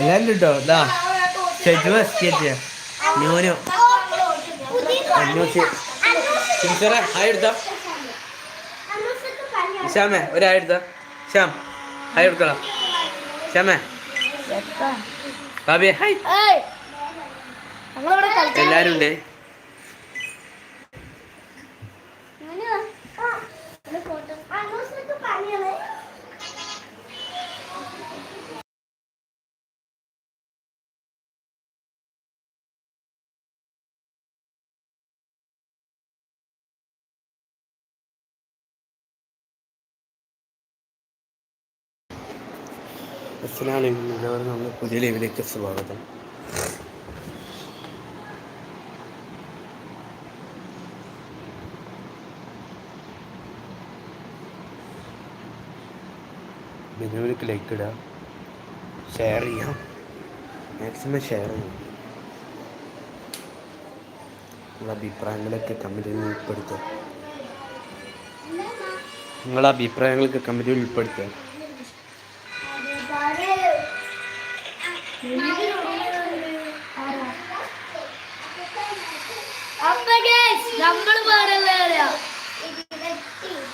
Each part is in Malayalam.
എല്ലാരും കിട്ടോ ഇതാ ഷെജു എസ്കേറ്റ് ന്യൂനു ന്യൂനോ ടീച്ചറെ ഹായ് എടുത്താ. ശ്യാമേ ഒരു ഹായ് എടുത്താ. ശ്യാം ഹായ് എടുക്കടാ ശ്യാമേ. ബാബി ഹായ്. എല്ലാവരും ഉണ്ട് അസ്സലാമലൈക്കും. നമ്മൾ നമ്മുടെ പുതിയ ലൈവിലേക്ക് സ്വാഗതം. ബിനുവിലേക്ക് ലൈക്ക് ഇടുക. ഷെയർ ചെയ്യാം മാക്സിമം ഷെയർ ചെയ്യാം നിങ്ങളുടെ അഭിപ്രായങ്ങളൊക്കെ കമന്റിൽ ഉൾപ്പെടുത്തുക. നിങ്ങളുടെ അഭിപ്രായങ്ങളൊക്കെ കമന്റിൽ ഉൾപ്പെടുത്തുക.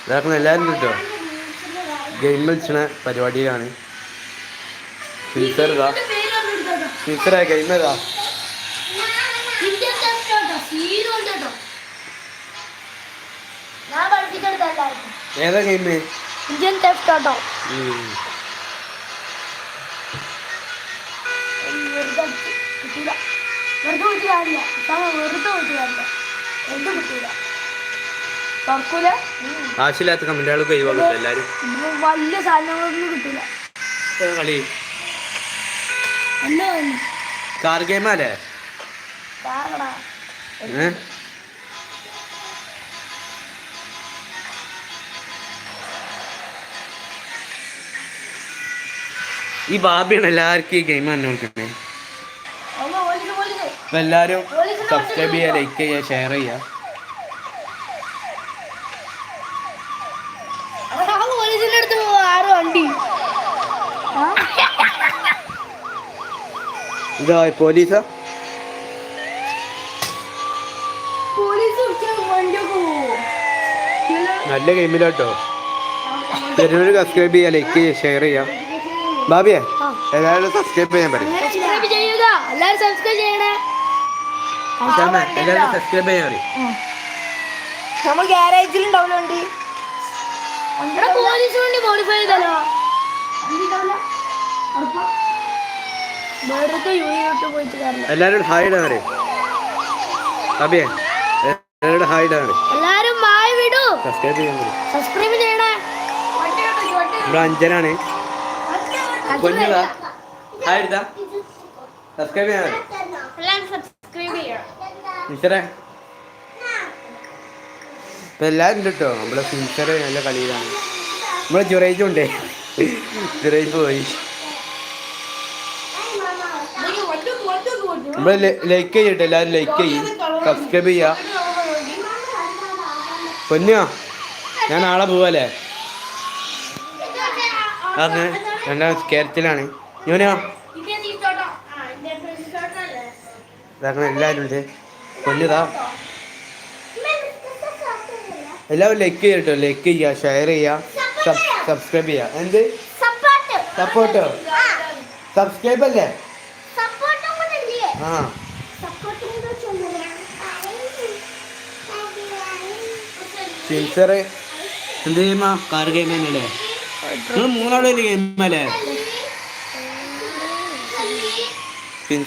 ഇതാക്കണം എല്ലാവരും കിട്ടോ. ഗെയിം കളിച്ചണ പരിപാടിയിലാണ്. ടീച്ചർ ഇതാ. ഗെയിം ഏതാ? ഏതാ ഗെയിം ഇന്ത്യൻ ടെസ്റ്റ് കേട്ടോ വെറുതെ കുട്ടി കാണില്ല സമയം വെറുതെ കുട്ടി കാണില്ല എന്ത് കിട്ടൂല തുറക്കൂല? ആവശ്യമില്ലാത്ത കമന്റുകൾ എല്ലാരും. വലിയ സാധനങ്ങളൊന്നും കിട്ടൂല. കളി. കാർ ഗെയിമല്ലേ ഈ ബാബിയാണ് എല്ലാവർക്കും ഈ ഗെയിം ഓലിക്ക് ഓലിക്ക് അപ്പൊ എല്ലാവരും സബ്സ്ക്രൈബ് ചെയ്യുക ലൈക്ക് ചെയ്യുക ഷെയർ ചെയ്യുക? ഇതാ പോലീസാ? നല്ല ഗെയിമിലാട്ടോ. എല്ലാവരും സബ്സ്ക്രൈബ് ചെയ്യുക ലൈക്ക് ചെയ്യാം ഷെയർ ചെയ്യാം ബാബിയെ എല്ലാവരും സബ്സ്ക്രൈബ് ചെയ്യാൻ പറയും. സബ്സ്ക്രൈബ് ചെയ്യുക എല്ലാവരും സബ്സ്ക്രൈബ് ചെയ്യണേ. സബ്സ്ക്രൈബ് ചെയ്യാൻ പറയും. നമ്മൾ ഗ്യാരേജിൽ ഉണ്ടാവില്ല. വണ്ടി പോലീസ് വണ്ടി മോഡിഫൈ ചെയ്തല്ലോ വെറുതെ യൂണിയോട്ട് പോയിട്ട് കാര്യമില്ല എല്ലാവരും ഹായ് ഇടാൻ പറയും. ബാബിയെ എല്ലാവരും ഹായ് ഇടാൻ പറയും. എല്ലാരും മായി വിടൂ. സബ്സ്ക്രൈബ് ചെയ്യാൻ പറയും. സബ്സ്ക്രൈബ് ചെയ്യണേ. ഇവിടെ അഞ്ചനാണ്. കുഞ്ഞതാ ഹായ് എടുത്താ സബ്സ്ക്രൈബ് ചെയ്യാൻ പറയും. എല്ലാരും സബ്സ്ക്രൈബ് ചെയ്യണം ടീച്ചറെ ഇപ്പൊ എല്ലാവരും ഉണ്ട് കേട്ടോ നമ്മളെ ടീച്ചർ നല്ല കളിയിലാണ്. നമ്മളെ ജുറേജും ഉണ്ട്. ജുറേജ് പോയി. നമ്മൾ ലൈക്ക് ചെയ്യട്ടെ എല്ലാവരും ലൈക്ക് ചെയ്യും. സബ്സ്ക്രൈബ് ചെയ്യുക പൊന്നിയോ ഞാൻ നാളെ പോവല്ലേ? അതെ രണ്ടാം കേരളത്തിലാണ്. ഞാനോ ഇതാക്കണം എല്ലാവരും ഉണ്ട്. കൊല്ലുതാ എല്ലാവരും ലൈക്ക് ചെയ്യട്ടോ ലൈക്ക് ചെയ്യുക ഷെയർ ചെയ്യുക സബ്സ്ക്രൈബ് ചെയ്യുക എന്ത്? സപ്പോർട്ടോ സബ്സ്ക്രൈബ് അല്ലേ? ആ. ടീച്ചറ് എന്ത് ചെയ്യുമ്പോ കാർ ഗെയിം തന്നെയല്ലേ നിങ്ങൾ ഗെയിം ഒരു ഗെയിം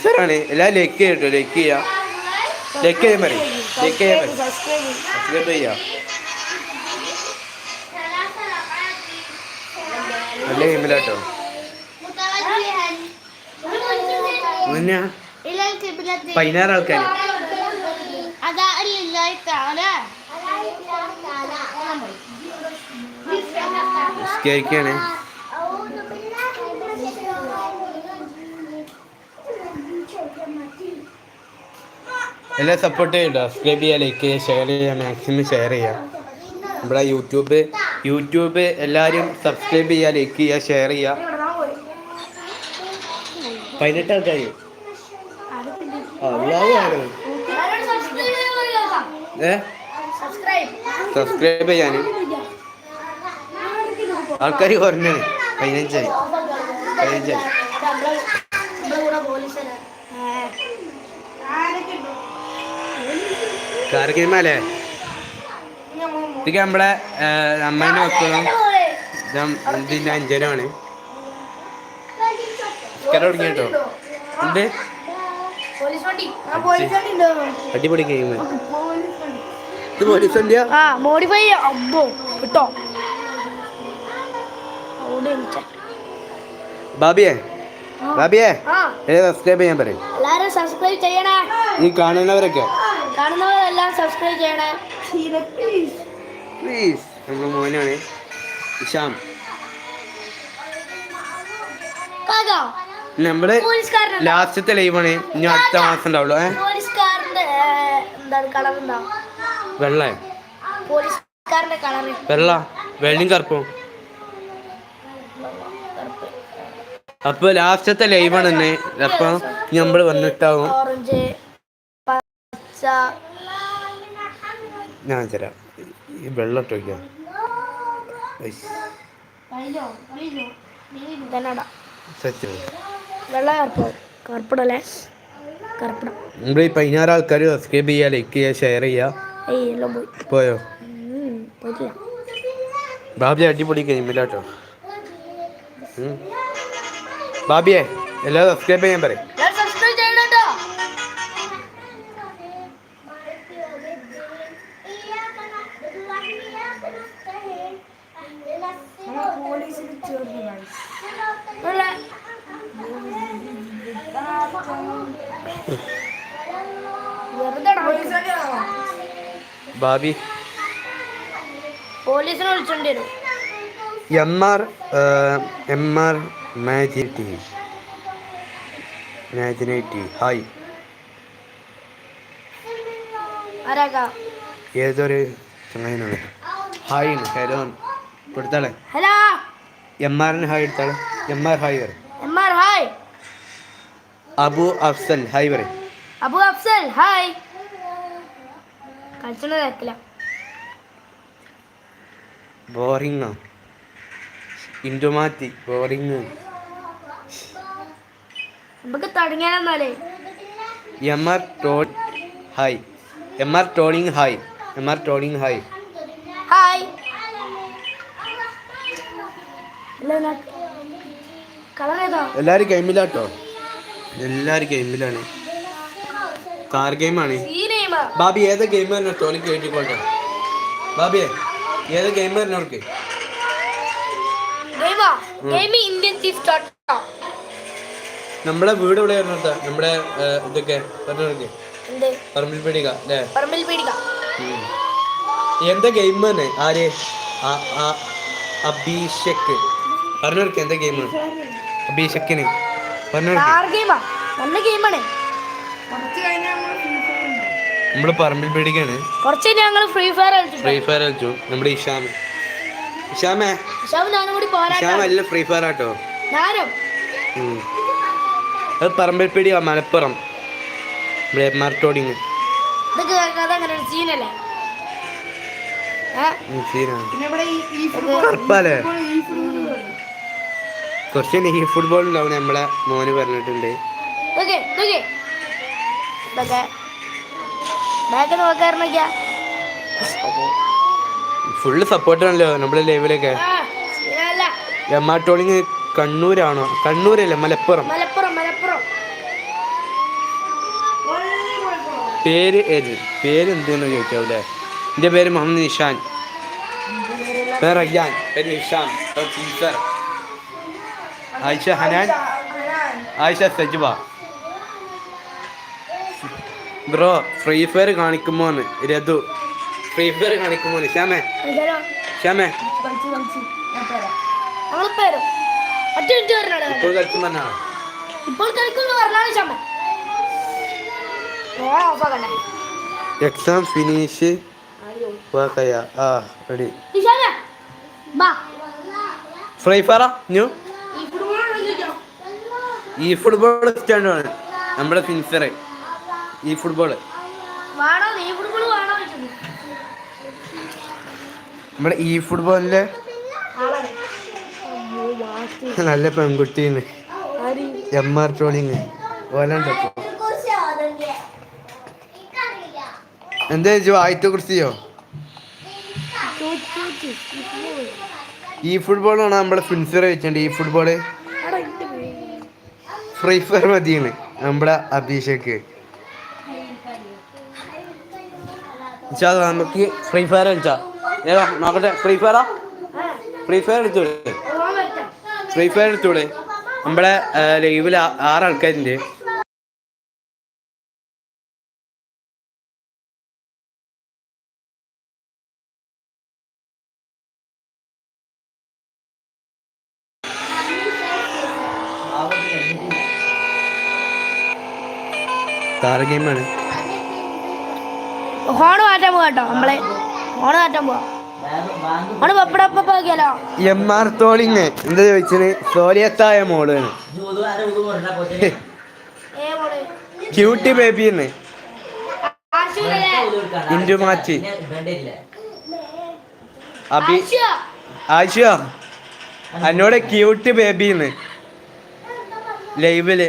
എല്ലാ ലൈക്ക് ചെയ്യട്ടോ ലൈക്ക് ചെയ്യാം ലൈക്ക് ചെയ്യാൻ പറയും ലൈക്ക് ചെയ്യാൻ പറയും സബ്സ്ക്രൈബ് ചെയ്യാം നല്ല ഗെയിമിലാട്ടോ പതിനാറ് ആൾക്കാർ കേക്കാണ് എല്ലാം സപ്പോർട്ട് ചെയ്യണ്ട സബ്സ്ക്രൈബ് ചെയ്യുക ലൈക്ക് ചെയ്യുക ഷെയർ ചെയ്യുക മാക്സിമം ഷെയർ ചെയ്യുക നമ്മുടെ യൂട്യൂബ് യൂട്യൂബ് എല്ലാവരും സബ്സ്ക്രൈബ് ചെയ്യുക ലൈക്ക് ചെയ്യുക ഷെയർ ചെയ്യുക പതിനെട്ട് ആൾക്കാർ സബ്സ്ക്രൈബ് ചെയ്യാൻ ആൾക്കാർ കുറഞ്ഞത് പതിനഞ്ചായി. പതിനഞ്ചായി. കാർഗിമല്ലേ ഇതൊക്കെ നമ്മളെ അമ്മേന്റെ മക്കളും ഇതിന്റെ അഞ്ചനാണ്. തുടങ്ങി കേട്ടോ ഉണ്ടോ അടിപൊളി ഗെയിം. ഇത് പോലീസ് വണ്ടിയാ? മോഡിഫൈ അബ്ബോ കിട്ടോ? ബാബിയെ? ബാബിയെ? സബ്സ്ക്രൈബ് ചെയ്യാൻ പറയും? നീ സബ്സ്ക്രൈബ് ചെയ്യണേ. ഈ കാണുന്നവരൊക്കെ. കാണുന്നവരെല്ലാം സബ്സ്ക്രൈബ് ചെയ്യണേ. പ്ലീസ് നമ്മുടെ മോനാണ് ഇഷാം. നമ്മൾ ലാസ്റ്റത്തെ ലൈവാണ് ഇനി അടുത്ത മാസം ഉണ്ടാവുള്ളൂ. ഏ? പോലീസുകാരന്റെ എന്താണ് കളർ എന്താ വെള്ള. വെള്ള. വെള്ളയും കറുപ്പും. അപ്പൊ ലാസ്റ്റത്തെ ലൈവാണ് ഇന്ന്. അപ്പൊ നമ്മൾ വന്നിട്ടാവും. ഞാൻ തരാം. ഈ വെള്ളം ഇട്ട് വയ്ക്കാം നമ്മൾ ഈ പതിനാറ് ആൾക്കാർ സബ്സ്ക്രൈബ് ചെയ്യുക ലൈക്ക് ചെയ്യുക ഷെയർ ചെയ്യുക ഏയ് പോയോ. ബാബി അടിപൊളി ഗെയിമിലാട്ടോ ബാബിയെ എല്ലാം സബ്സ്ക്രൈബ് ചെയ്യാൻ പറയും. വരും. എം ആർ എം ആർ മാജിറ്റി മാജിനേറ്റി ഹായ് ഏതൊരു ചങ്ങനാണ് ഹായ് ഹലോ കൊടുത്താളെ. ഹലോ. എം ആറിന് ഹായ് എടുത്താളെ എം ആർ ഹായ് പറ M R hi Abu Afsal hi പറ അബു അഫ്സൽ ഹായ് കളിച്ചണ തിരക്കില്ല ബോറിംഗ് ഇൻഡുമാറ്റി ബോറിങ് നമുക്ക് തുടങ്ങിയാലെന്നാലേ എം ആർ ടോ ഹായ് എം ആർ ടോണിങ് ഹായ് എം ആർ ടോണിങ് ഹായ് ഹായ് എല്ലാവരും ഗെയിമിലാട്ടോ എല്ലാവരും ഗെയിമിലാണ് കാർ ഗെയിമാണ് ബാബി ഏത് ഗെയിം പറഞ്ഞ ടോണിക്ക് കേട്ടിക്കോട്ടെ ബാബിയെ ഏത് ഗെയിം പറഞ്ഞവർക്ക് അവർക്ക് നമ്മളെ വീട് ഇവിടെ പറഞ്ഞിട്ടാ നമ്മുടെ ഇതൊക്കെ പറഞ്ഞു എന്ത്? പറമ്പിൽ പിടിക അല്ലേ? പറമ്പിൽ പീടിക. എന്താ ഗെയിം തന്നെ ആര്? ആ- ആ- അഭിഷേക്. പറഞ്ഞവർക്ക് എന്താ ഗെയിം അഭിഷേക്കിന് പറഞ്ഞോർക്ക് കാർ ഗെയിമാ നല്ല ഗെയിമാണ് നമ്മൾ പറമ്പിൽ പിടിക്കാണ്. കുറച്ച് ഞങ്ങൾ ഫ്രീ ഫയർ കളിച്ചു. ഫ്രീ ഫയർ കളിച്ചു. നമ്മുടെ ഇഷാമ്. ഇഷാമേ. ഇഷാമ ഞാനും കൂടി പോരാട്ടം ഇഷാം അല്ല ഫ്രീ ഫയർ ആട്ടോ. ഞാനും. പറമ്പിൽ പേടി പറമ്പിൽപ്പിടി മലപ്പുറം. ഇവിടെ മാർട്ടോടിങ് ഇതൊക്കെ കേൾക്കാതെ അങ്ങനെ ഒരു സീനല്ലേ? കറുപ്പാലേ കുറച്ച് ഈ ഫുട്ബോൾ ഉണ്ടാവും നമ്മളെ മോന് പറഞ്ഞിട്ടുണ്ട്. ഓക്കെ ഓക്കെ ബാക്ക് നോക്കാറുണ്ടൊക്കെയാ ഫുള്ള് സപ്പോർട്ടാണല്ലോ നമ്മുടെ ലൈവിലൊക്കെ ആ സീനല്ല എമാട്ടോളിങ് കണ്ണൂരാണോ? കണ്ണൂരല്ലേ മലപ്പുറം. മലപ്പുറം മലപ്പുറം. പേര് ഏത്? പേര് എന്തെന്ന് ചോദിച്ചാവൂലേ എന്റെ പേര് മുഹമ്മദ് നിഷാൻ. പേര് റയ്യാൻ പേര് Nishan. Teacher. Ayisha Hanan. Ayisha Sajuba. Bro free fire കാണിക്കുമോന്ന്? രതു. ഫ്രീ ഫയർ കാണിക്കുമോ ശ്യാമേ. ശ്യാമേ. ഇപ്പോൾ കളിക്കും പറഞ്ഞാ ഇപ്പോൾ പറഞ്ഞാണ് എക്സാം ഫിനിഷ് വാക്കയ ആ റെഡി ഫ്രീ ഫയറാ ന്യൂ? ഈ ഫുട്ബോൾ സ്റ്റാൻഡാണ് നമ്മുടെ ഫിൻസർ ഈ ഫുട്ബോൾ നമ്മുടെ ഈ ഫുട്ബോളിലെ നല്ല പെൺകുട്ടീന്ന് എം ആർ ട്രോളിങ് ഓലുണ്ട് എന്താ ചോദിച്ചു ആയത്തെ കുറിച്ചോ? ഈ ഫുട്ബോളാണ് നമ്മുടെ ഫിൻസർ വെച്ചിട്ടുണ്ട് ഈ ഫുട്ബോൾ ഫ്രീ ഫയർ മതിയാണ് നമ്മുടെ അഭിഷേക്ക് ഇച്ചാ നമുക്ക് ഫ്രീ ഫയർ കളിച്ചാ. ഏതാ നോക്കട്ടെ ഫ്രീ ഫയറാ ഫ്രീ ഫയർ എടുത്തൂടെ ഫ്രീ ഫയർ എടുത്തൂടെ നമ്മളെ ലൈവിൽ ആറ് ആൾക്കാരുണ്ട്. താര ഗെയിമാണ് ഹോണ് മാറ്റാൻ പോവാ കേട്ടോ നമ്മളെ ഓണ മാറ്റാൻ പോവാ ഹോണ് പപ്പടപ്പാക്കിയാലോ എം ആർ തോളിങ്. എന്താ ചോദിച്ചത്? സോലിയത്തായ മോൾ ക്യൂട്ടി ബേബിന്ന് ആശുവല്ലേ ഇൻഡു മാച്ച് അഭി ആശുവ? ആയിഷ എന്നോട് ക്യൂട്ട് ബേബിന്ന് ലൈവിൽ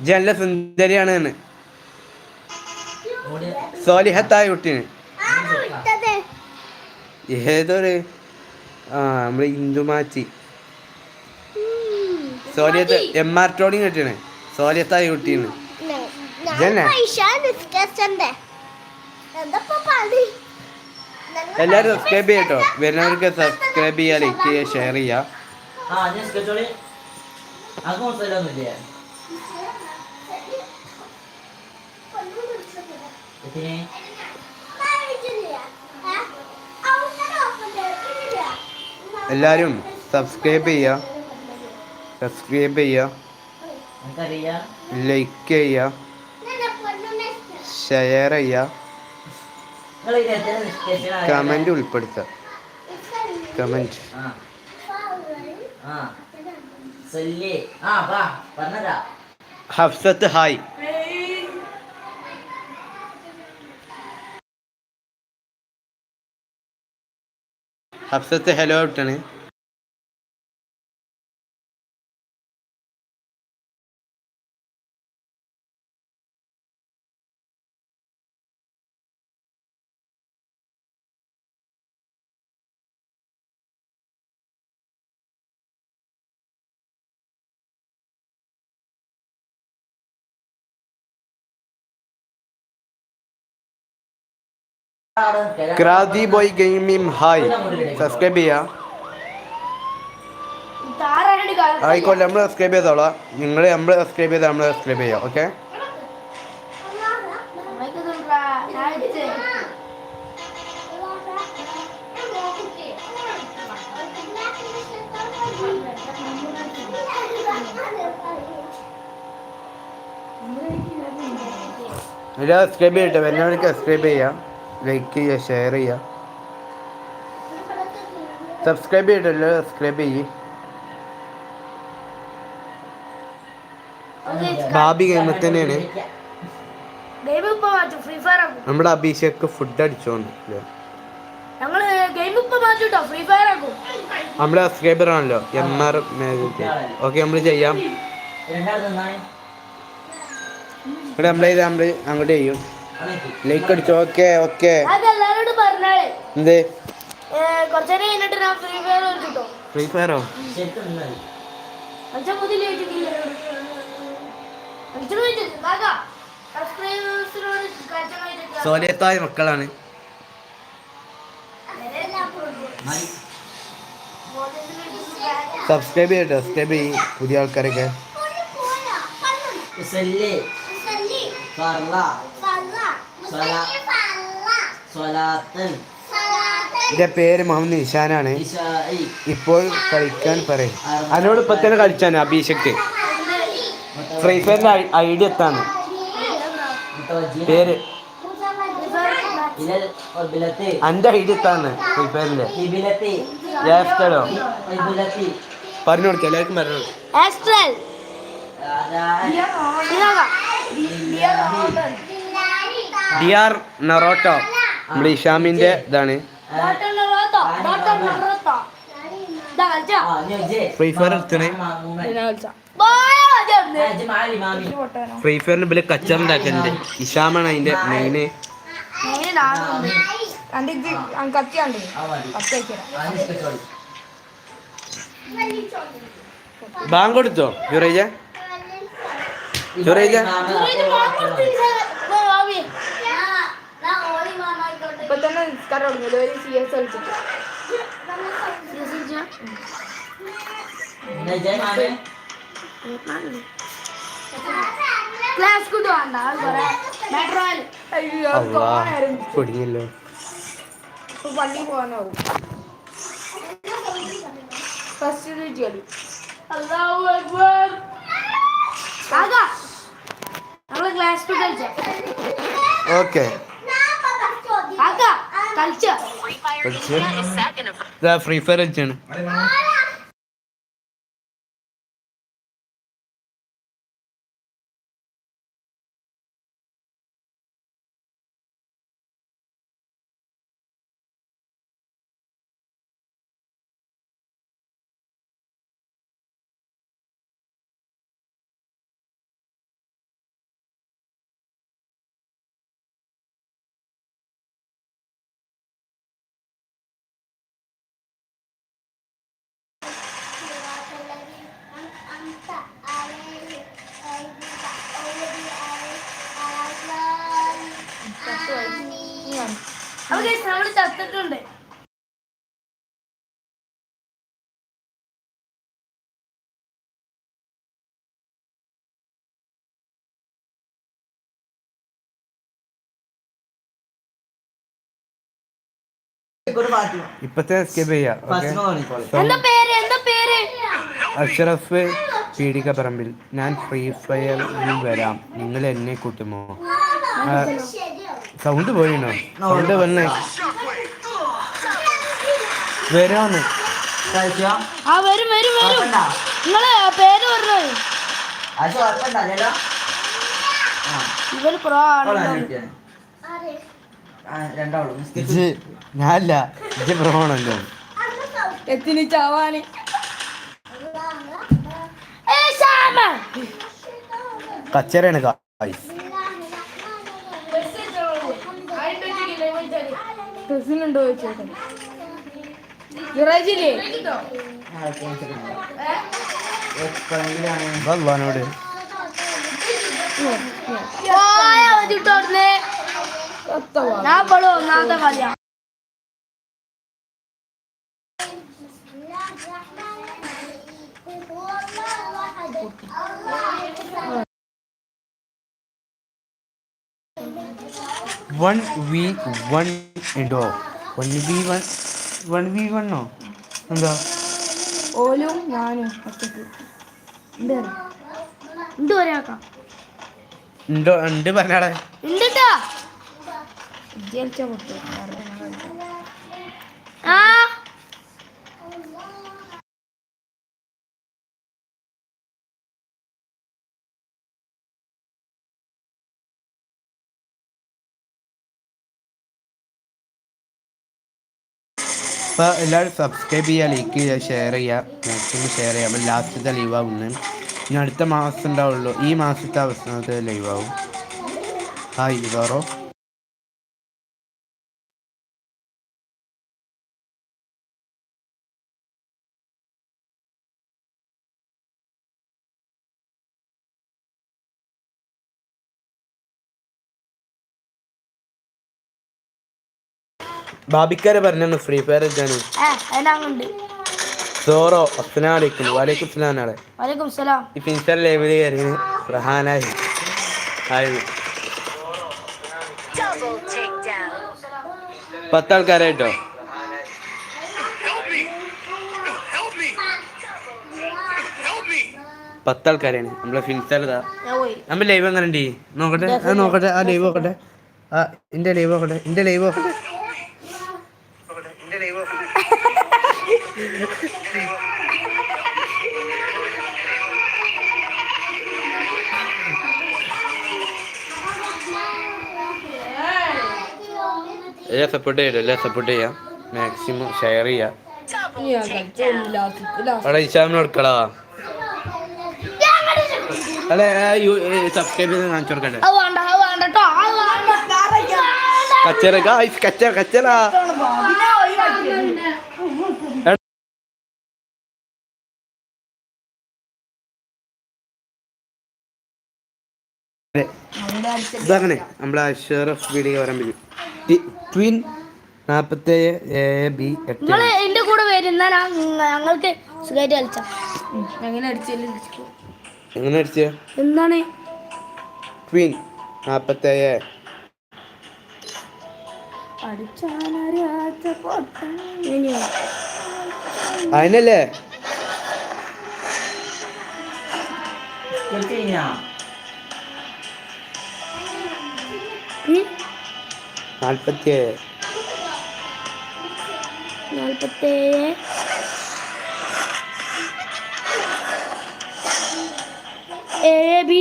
ജല്ല സുന്ദരിയാണ് എന്ന്. സോലിഹത്തായ കുട്ടീന് ഏതൊരു ആ നമ്മൾ ഇന്ദുമാച്ചി സോലിയത്ത് എം ആർ ടോണി കിട്ടിയാണ്. സോലിയത്തായ കുട്ടീന് എല്ലാരും സബ്സ്ക്രൈബ് ചെയ്യട്ടോ. വരുന്നവർക്ക് സബ്സ്ക്രൈബ് ചെയ്യുക ലൈക്ക് ചെയ്യുക ഷെയർ ചെയ്യുക എല്ലാവരും സബ്സ്ക്രൈബ് ചെയ്യുക സബ്സ്ക്രൈബ് ചെയ്യുക ലൈക്ക് ചെയ്യുക ഷെയർ ചെയ്യുക കമന്റ് ഇത് കമന്റ് കമന്റ് ഉൾപ്പെടുത്തുക പറഞ്ഞതാ. ഹഫ്സത്ത് ഹായ്. ഹഫ്സത്ത് ഹലോ ഇട്ടാണ് ക്രാതി ബോയ് ഗെയിമിം ഹായ് സബ്സ്ക്രൈബ് ചെയ്യുക ആയിക്കോട്ടെ നമ്മൾ സബ്സ്ക്രൈബ് ചെയ്തോളാം. നിങ്ങൾ നമ്മൾ സബ്സ്ക്രൈബ് ചെയ്താൽ നമ്മൾ സബ്സ്ക്രൈബ് ചെയ്യാം ഓക്കെ എല്ലാം സബ്സ്ക്രൈബ് ചെയ്യട്ടെ വരുന്നവർക്ക് സബ്സ്ക്രൈബ് ചെയ്യാം. ലൈക്ക് ചെയ്യുക ഷെയർ ചെയ്യുക. സബ്സ്ക്രൈബ് ചെയ്തിട്ടില്ല സബ്സ്ക്രൈബ് ചെയ്യ്. ബാബി ഗെയിമിൽ തന്നെയാണ്. ഗെയിം ഇപ്പൊ മാറ്റും ഫ്രീ ഫയർ ആക്കും. നമ്മുടെ അഭിഷേക് ഫുഡ് അടിച്ചോണ്ട് ഞങ്ങൾ ഗെയിം ഇപ്പൊ മാറ്റും ഫ്രീ ഫയർ ആക്കും. നമ്മുടെ സബ്സ്ക്രൈബർ ആണല്ലോ എം ആർ ഓക്കെ നമ്മൾ ചെയ്യാം. നമ്മളെ ഇവിടെ നമ്മൾ അങ്ങോട്ട് ചെയ്യും. ലൈക്ക് അടിച്ചു. ഓക്കെ ഓക്കെ എന്ത്? ഫ്രീ ഫയർ കളിച്ചിട്ടോ. ഫ്രീ ഫയറോ സോലിയത്തായ മക്കളാണ്. സബ്സ്ക്രൈബ് ചെയ്യട്ടെ സബ്സ്ക്രൈബ് ചെയ്യും. പുതിയ ആൾക്കാരൊക്കെ. എന്റെ പേര് മുഹമ്മദ് നിഷാനാണ്. ഇപ്പോൾ കളിക്കാൻ പറയും. അതിനോട് ഇപ്പൊ തന്നെ കളിച്ചാണ് അഭിഷേക്ക് ഫ്രീ ഫയറിന്റെ ഐ ഡി എത്താണ്? പേര്. അന്റെ ഐഡി എത്താണ് ഫ്രീ ഫയറിന്റെ പറഞ്ഞു കൊടുക്കാം എല്ലാവർക്കും പറഞ്ഞു കൊടുക്കാം. ഡി ആർ നറോട്ടോ നമ്മുടെ ഇഷാമിന്റെ ഇതാണ് ഫ്രീ ഫയർ എടുത്തണേ ഫ്രീ ഫയറിന് ഇഷാമാണ് അതിന്റെ മെയിന് ബാങ്ക് കൊടുത്തോ? ജുറേജ? ജുറേജ? ഇപ്പൊ തന്നെ നിസ്കാരം തുടങ്ങി ഒരു സി എസ് കളിച്ചിട്ട് മാമി ക്ലാസ് കൂട്ട് വേണ്ട അത് പറയാം മെട്രോയിൽ അയ്യോ അള്ളാ പൊടിഞ്ഞല്ലോ ഇപ്പൊ പള്ളിയിൽ പോകാനാവും ഫസ്റ്റ് ഡേറ്റ് കളി അല്ലാഹു അക്ബർ ആകാ നമ്മൾ ക്ലാസ് ടു കളിച്ച ഓക്കെ ആകാ കളിച്ച ഫ്രീ ഫയർ കളിച്ചാണ്. നമ്മൾ ചത്തിട്ടുണ്ട് ഇപ്പത്തെ സ്കിപ്പ് ചെയ്യാം ഓക്കെ എന്താ പേര്? എന്താ പേര്? അഷ്റഫ് പീഡിക പറമ്പിൽ ഞാൻ ഫ്രീ ഫയറിൽ വരാം. നിങ്ങൾ എന്നെ കൂട്ടുമോ? സൗണ്ട് പോയിണോ സൗണ്ട് വന്നേ. കളിച്ചോ ആ വരും വരും വരും. നിങ്ങൾ പേര് ആ. ഇവർ പ്രോ ഇജ് ഞാനല്ല. എത്തിന് ചാവാന്. കച്ചറയാണ് ഡ്രസ്സിനുണ്ടോ ചോദിച്ചേട്ടെ. ഭഗവാനോട്. പോയ വന്നിട്ടോടുന്നേ ഞാൻ ഇപ്പോൾ ഒന്നാമത്തെ കളിയാ. വൺ വി വൺ ഉണ്ടോ one v one one v വണ്ണോ എന്താ? ഓലും ഞാനും ഒറ്റയ്ക്ക് ഉണ്ട് ഉണ്ട് ഒരാക്കാം ഉണ്ടോ ഉണ്ട് പറഞ്ഞാടെ ഉണ്ട് ജയിച്ച പൊട്ടു അപ്പോൾ എല്ലാവരും സബ്സ്ക്രൈബ് ചെയ്യുക ലൈക്ക് ചെയ്യുക ഷെയർ ചെയ്യുക. മാക്സിമം ഷെയർ ചെയ്യുക. അപ്പോൾ ലാസ്റ്റത്തെ ലൈവ് ആവുന്നത് ഇനി അടുത്ത മാസം ഉണ്ടാവുള്ളൂ. ഈ മാസത്തെ അവസാനത്തെ ലൈവ് ആവും. ഹായ് ഇതാറോ ബാബിക്കാരെ പറഞ്ഞു ഫ്രീ ഫയർ വെച്ചാണ് സോറോ അസ്സലാമലൈക്കും വലൈക്കും സ്ലാം നാളെ. വലൈക്കും സലാം. ഈ ഇൻസ്റ്റാ ലൈവിൽ കയറി റഹാനായി ആയിരുന്നു. പത്താൾക്കാരായിട്ടോ? പത്താൾക്കാരാണ്. നമ്മളെ പോയി. നമ്മൾ ലൈവ് എങ്ങനെ നോക്കട്ടെ. ആ നോക്കട്ടെ. ആ ലൈവ് നോക്കട്ടെ. ആ എന്റെ ലൈവ് നോക്കട്ടെ. എന്റെ ലൈവ് നോക്കട്ടെ. എല്ലാം സപ്പോർട്ട് ചെയ്യാം എല്ലാം സപ്പോർട്ട് ചെയ്യാം. മാക്സിമം ഷെയർ ചെയ്യാം. അവിടെ ഇഷാമിന് കൊടുക്കടാ. അല്ലെ സബ്സ്ക്രൈബ് ചെയ്ത് കാണിച്ചു കൊടുക്കട്ടെ. കച്ചറ ഗായ്സ് കച്ചറ. കച്ചറ ഇതങ്ങനെ നമ്മളെ അഷറഫ് വീഡിയോ വരാൻ പറ്റും. ട്വിൻ നാൽപ്പത്തേഴ് എ ബി എട്ട്. കൂടെ വരുന്ന ഞങ്ങൾക്ക് സുഖമായിട്ട് കളിച്ച. എങ്ങനെ എങ്ങനെ അടിച്ച? എന്താണ്? ട്വിൻ നാൽപ്പത്തേഴ്? അതിനല്ലേ? കുളിച്ച് കഴിഞ്ഞാ ഉം? നാൽപ്പത്തിയേഴ് നാല്പത്തേഴ് എ ബി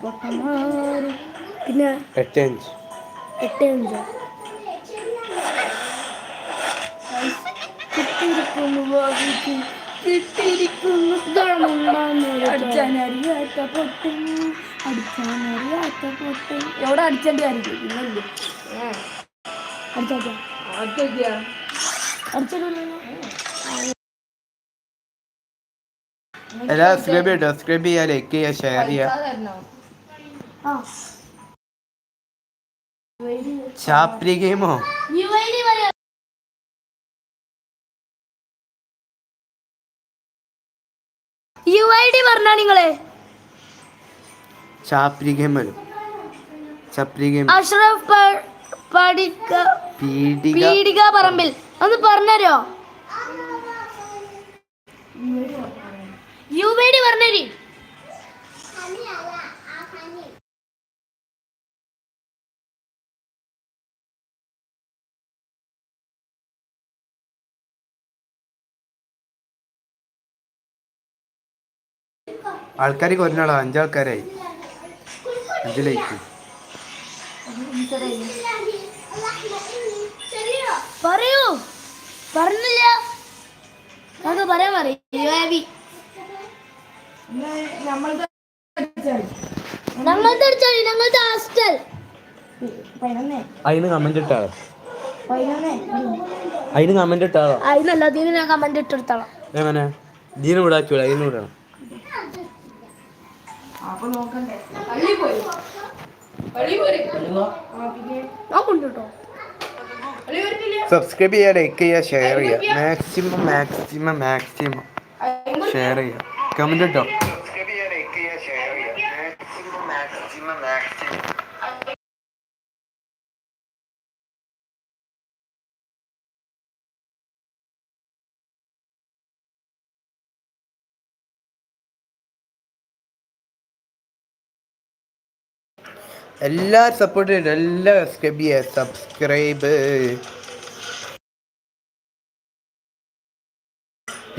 പൊട്ടന്മാര്. പിന്നെ എട്ട് അഞ്ച് എട്ട് അഞ്ചോ കിട്ടിയിരിക്കുന്നു ഉണ്ടാകുന്നത് അടിച്ചാനറിയാത്ത പൊട്ടും. അടിച്ചാനറിയാത്ത പൊട്ടും. എവിടെ അടിച്ചേണ്ടി ആയിരിക്കും ഇല്ലല്ലോ. അടിച്ചാ അടിച്ചിട്ടില്ലല്ലോ എല്ലാ സബ്സ്ക്രൈബ് ചെയ്യട്ടോ. സബ്സ്ക്രൈബ് ചെയ്യുക ലൈക്ക് ചെയ്യുക ഷെയർ ചെയ്യുക ആ. ചാപ്രി ഗെയിമോ യു ഐ ഡി പറയാം യു ഐ ഡി പറഞ്ഞാ നിങ്ങൾ അഷ്റഫ് പ- പടിക്ക പീഡിക പീഡിക പറമ്പിൽ. ഒന്ന് പറഞ്ഞരോ? യു ഐ ഡി പറഞ്ഞേരി. ആൾക്കാർ കുറഞ്ഞാളോ അഞ്ചാൾക്കാരായി അഞ്ച് ലൈക്ക് പറയൂ. പറഞ്ഞില്ല. നമുക്ക് പറയാൻ പറയും. യു ഐ ഡി നമ്മളത് അടിച്ചാൽ ഞങ്ങളുടെ അടിച്ചോളി ഞങ്ങളുടെ ഹോസ്റ്റൽ പതിനൊന്നേ അതിന് കമന്റ് ഇട്ടാളോ പതിനൊന്നേ അതിന് കമന്റ് ഇട്ടാളോ അതിനല്ല അതിന് ഞാൻ കമന്റ് ഇട്ടെടുത്തോളാം. എങ്ങനെ? ദീന വിടാച്ചൂല അതിന് വിടണം അപ്പൊ നോക്കണ്ടേ. പള്ളി പോയി. പള്ളി പോയി ഞാൻ കൊണ്ടുട്ടോ പള്ളി വരുന്നില്ല സബ്സ്ക്രൈബ് ചെയ്യുക ലൈക്ക് ചെയ്യുക ഷെയർ ചെയ്യുക മാക്സിമം മാക്സിമം മാക്സിമം ഷെയർ ചെയ്യുക കമന്റ് ഇട്ടോ? എല്ലാവരും സപ്പോർട്ട് എല്ലാ എല്ലാവരും സബ്സ്ക്രൈബ് സബ്സ്ക്രൈബ്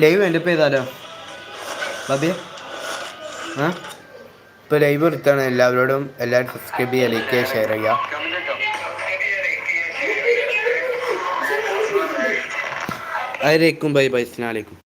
ലൈവ് എന്റെ ഇപ്പം ചെയ്താലോ ബാബിയ? ആ? ഇപ്പോൾ ലൈവ് എടുത്താണ് എല്ലാവരോടും എല്ലാവരും സബ്സ്ക്രൈബ് ചെയ്യുക ലൈക്ക് ചെയ്യുക ഷെയർ ചെയ്യുക ആയിരിക്കും ബൈ ബൈ സ്നാലേക്കും